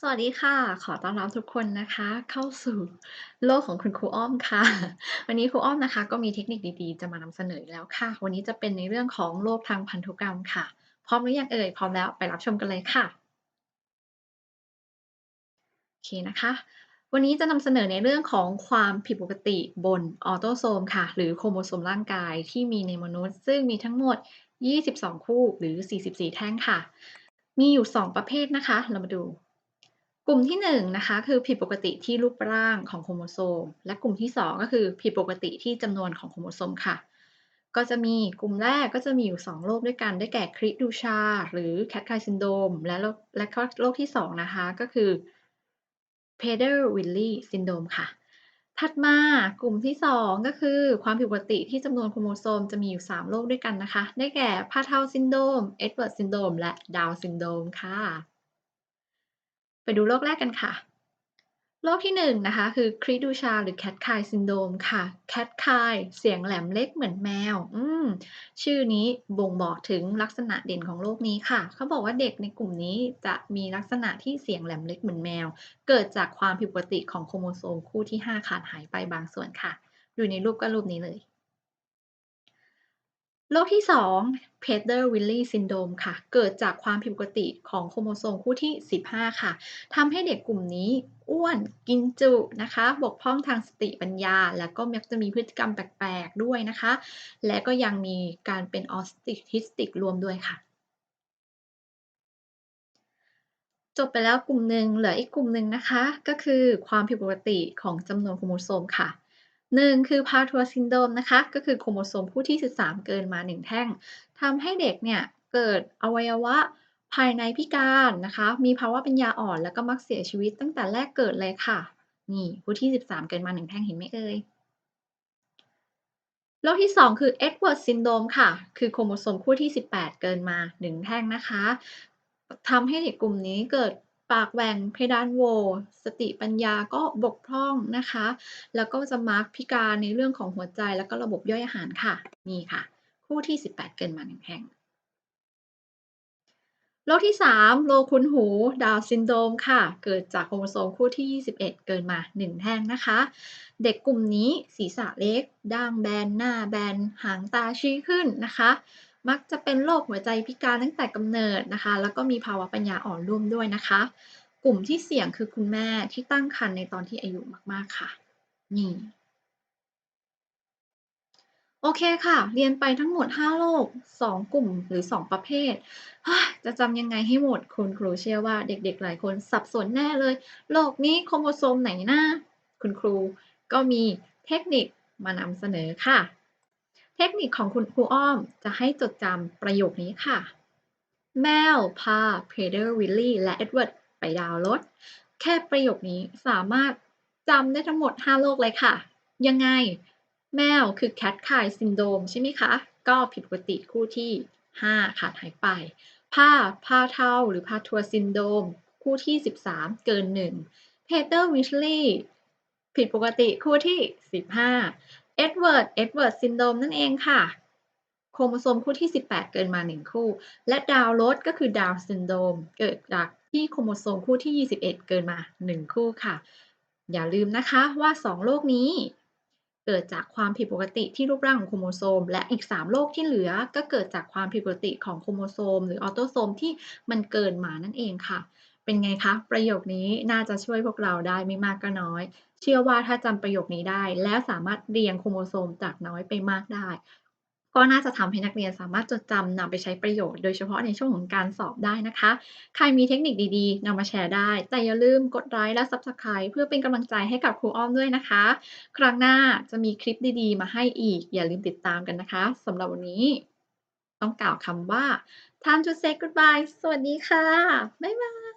สวัสดีค่ะ ขอต้อนรับทุกคนนะคะ เข้าสู่โลกของคุณครูอ้อมค่ะ วันนี้ครูอ้อมนะคะ ก็มีเทคนิคดีๆ จะมานำเสนอแล้วค่ะ วันนี้จะเป็นในเรื่องของโรคทางพันธุกรรมค่ะ พร้อมหรือยังเอ่ย?พร้อมแล้วไปรับชมกันเลยค่ะ โอเคนะคะ วันนี้จะนำเสนอในเรื่องของความผิดปกติบนออโตโซมค่ะ หรือโครโมโซมร่างกายที่มีในมนุษย์ ซึ่งมีทั้งหมด 22 คู่หรือ 44 แท่งค่ะ มีอยู่ 2 ประเภทนะคะ เรามาดู กลุ่มที่1นะคะคือผิดปกติที่รูปร่างของโครโมโซม และกลุ่มที่ 2 ก็คือผิดปกติที่จำนวนของโครโมโซมค่ะ ก็จะมีกลุ่มแรกก็จะมีอยู่ 2 โรคด้วยกันได้แก่ Cri du Chat หรือ Cat-Guy syndrome และโรและก็โรคที่ 2 นะคะ ก็คือ Prader-Willi syndrome ค่ะ ถัดมากลุ่มที่ 2 ก็คือความผิดปกติที่จำนวนโครโมโซมจะมีอยู่ 3 โรคด้วยกันนะคะ ได้แก่ Patau syndrome Edwards syndrome และ Down syndrome ค่ะ ไปดูโรคแรกกันค่ะ โรคที่1นะคะคือ Cri du Chat หรือ Cat-Guy syndrome ค่ะ Cat-Guy เสียงแหลมเล็กเหมือนแมวอืมชื่อนี้บ่งบอกถึงลักษณะเด่นของโรคนี้ค่ะ เขาบอกว่าเด็กในกลุ่มนี้จะมีลักษณะที่เสียงแหลมเล็กเหมือนแมว เกิดจากความผิดปกติของโครโมโซมคู่ที่ 5 ขาดหายไปบางส่วนค่ะ ดูในรูปก็รูปนี้เลย โรคที่ 2 Prader-Willi syndrome ค่ะ เกิดจากความผิดปกติของโครโมโซมคู่ที่ 15 ค่ะ ทำให้เด็กกลุ่มนี้อ้วน กินจุนะคะ บกพร่องทางสติปัญญา แล้วก็มักจะมีพฤติกรรมแปลกๆ ด้วยนะคะ และก็ยังมีการเป็น Autistic ร่วมด้วยค่ะ จบไปแล้วกลุ่มหนึ่งเหลืออีกกลุ่มหนึ่งนะคะ ก็คือความผิดปกติของจำนวนโครโมโซมค่ะ 1คือ Patau syndrome นะคะ ก็คือโครโมโซมคู่ที่ 13 เกินมา 1 แท่งทำให้เด็กเนี่ยเกิดอวัยวะภายในพิการนะคะ มีภาวะปัญญาอ่อนแล้วก็มักเสียชีวิตตั้งแต่แรกเกิดเลยค่ะ นี่คู่ที่ 13 เกินมา 1 แท่งเห็นไหมเอ่ย?โรคที่ 2 คือ Edwards syndrome ค่ะ คือโครโมโซมคู่ที่ 18 เกินมา 1 แท่งนะคะทำให้เด็กกลุ่มนี้เกิด ปากแหว่งเพดานโวสติปัญญาก็บกพร่องนะคะ แล้วก็จะมักพิการในเรื่องของหัวใจแล้วก็ระบบย่อยอาหารค่ะ นี่ค่ะ คู่ที่ 18 เกินมา1แท่งโรคที่ 3 โรคคุ้นหู Down syndrome ค่ะ เกิดจากโครโมโซมคู่ที่ 21 เกินมา 1 แท่งนะคะ เด็กกลุ่มนี้ศีรษะเล็ก ด่างแบน หน้าแบน หางตาชี้ขึ้นนะคะ มักจะเป็นโรคหัวใจพิการตั้งแต่กำเนิดนะคะ แล้วก็มีภาวะปัญญาอ่อนร่วมด้วยนะคะ กลุ่มที่เสี่ยงคือคุณแม่ที่ตั้งครรภ์ในตอนที่อายุมากๆค่ะ นี่โอเคค่ะ เรียนไปทั้งหมด 5โรค2กลุ่มหรือ 2 ประเภท จะจำยังไงให้หมดคุณครูเชื่อว่าเด็กๆ หลายคนสับสนแน่เลยโรคนี้โครโมโซมไหนนะคุณครูก็มีเทคนิคมานำเสนอค่ะ เทคนิคของคุณครูอ้อมจะให้จดจำประโยคนี้ค่ะ แมวพา Prader-Willi และ Edward ไปดาวน์รถ แค่ประโยคนี้สามารถจำได้ทั้งหมด 5โรคเลยค่ะ ยังไง แมวคือ Cat-Guy syndrome ใช่ไหมคะ ก็ผิดปกติคู่ที่ 5 ขาดหายไปพา Patau หรือ Patau syndrome คู่ที่ 13 เกิน1 Prader-Willi ผิดปกติคู่ที่ 15 Edward Edwards syndrome นั่นเองค่ะ โครโมโซมคู่ที่ 18 เกินมา 1 คู่ และดาวน์รถก็คือ Down syndrome เกิดจากที่โครโมโซมคู่ที่ 21 เกินมา 1 คู่ค่ะ อย่าลืมนะคะว่า 2 โรคนี้เกิดจากความผิดปกติที่รูปร่างของโครโมโซม และอีก 3 โรคที่เหลือก็เกิดจากความผิดปกติของโครโมโซม หรือออโตโซมที่มันเกินมานั่นเองค่ะ เป็นไงคะ ประโยคนี้น่าจะช่วยพวกเราได้ไม่มากก็น้อย เชื่อว่าถ้าจำประโยคนี้ได้ แล้วสามารถเรียงโครโมโซมจากน้อยไปมากได้ ก็น่าจะทำให้นักเรียนสามารถจดจำนำไปใช้ประโยชน์ โดยเฉพาะในช่วงของการสอบได้นะคะ ใครมีเทคนิคดีๆนำมาแชร์ได้ แต่อย่าลืมกดไลก์และ Subscribe เพื่อเป็นกำลังใจให้กับครูอ้อมด้วยนะคะ ครั้งหน้าจะมีคลิปดีๆ มาให้อีก อย่าลืมติดตามกันนะคะสำหรับวันนี้ ต้องกล่าวคำว่า Time to say goodbye สวัสดีค่ะ บ๊ายบาย